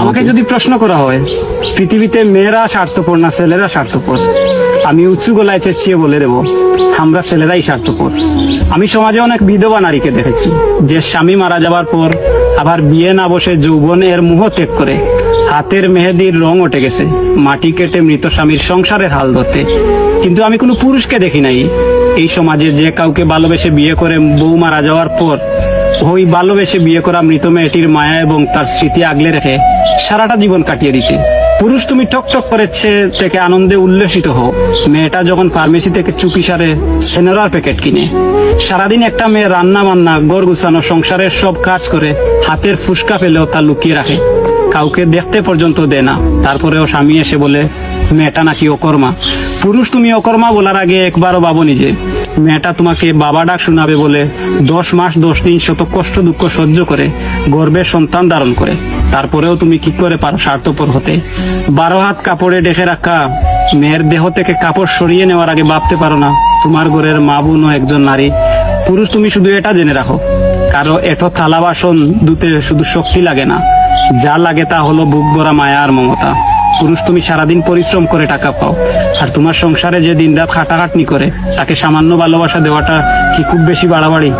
আমাকে যদি প্রশ্ন করা হয়, পৃথিবীতে মেয়েরা স্বার্থপর না ছেলেরা স্বার্থপর? আমি উঁচু গলায় চেঁচিয়ে বলে দেব, আমরা ছেলেরাই স্বার্থপর। আমি সমাজে অনেক বিধবা নারীকে দেখেছি, যে স্বামী মারা যাওয়ার পর আবার বিয়ে না বসে যৌবনের মুহ ত্যাগ করে, হাতের মেহেদির রং উঠে গেছে, মাটি কেটে মৃত স্বামীর সংসারের হাল ধরতে। কিন্তু আমি কোনো পুরুষকে দেখি নাই। এই সমাজে যে কাউকে ভালোবেসে বিয়ে করে বউ মারা যাওয়ার পর ওই ভালোবেসে বিয়ে করা মৃত মেয়েটির মায়া এবং তার স্মৃতি আগলে রেখে সারাটা জীবন কাটিয়ে দিতে। পুরুষ তুমি টক টক করে ছে থেকে আনন্দে উল্লসিত হও। মেয়েটা যখন ফার্মেসি থেকে চুপি সারে সেনেরার প্যাকেট কিনে। সারাদিন একটা মেয়ে রান্না বান্না গড় গুছানো, সংসারের সব কাজ করে, হাতের ফুসকা ফেলেও তা লুকিয়ে রাখে। কাউকে দেখতে পর্যন্ত দেয় না। তারপরেও স্বামী এসে বলে, মেয়েটা নাকি অকর্মা। পুরুষ তুমি অকর্মা বলার আগে একবারও ভাবো নিজে মেয়েটা তোমাকে বাবা ডাক শোনাবে বলে দশ মাস, দশ দিন শত কষ্ট, দুঃখ সহ্য করে গর্বে সন্তান ধারণ করে। তারপরেও তুমি কি করে পারো স্বার্থপর হতে? বারো হাত কাপড়ে ডেকে রাখা মেয়ের দেহ থেকে কাপড় সরিয়ে নেওয়ার আগে ভাবতে পারো না, তোমার ঘরের মা বোন একজন নারী। পুরুষ তুমি শুধু এটা জেনে রাখো, কারও এটো থালা বাসন ধুতে শুধু শক্তি লাগে না, যা লাগে তা হলো বুক ভরা মায়া আর মমতা। পুরুষ, তুমি সারাদিন পরিশ্রম করে টাকা পাও। আর তোমার সংসারে যে দিন রাত খাটাখাটনি করে, তাকে সামান্য ভালোবাসা দেওয়াটা কি খুব বেশি বাড়াবাড়ি?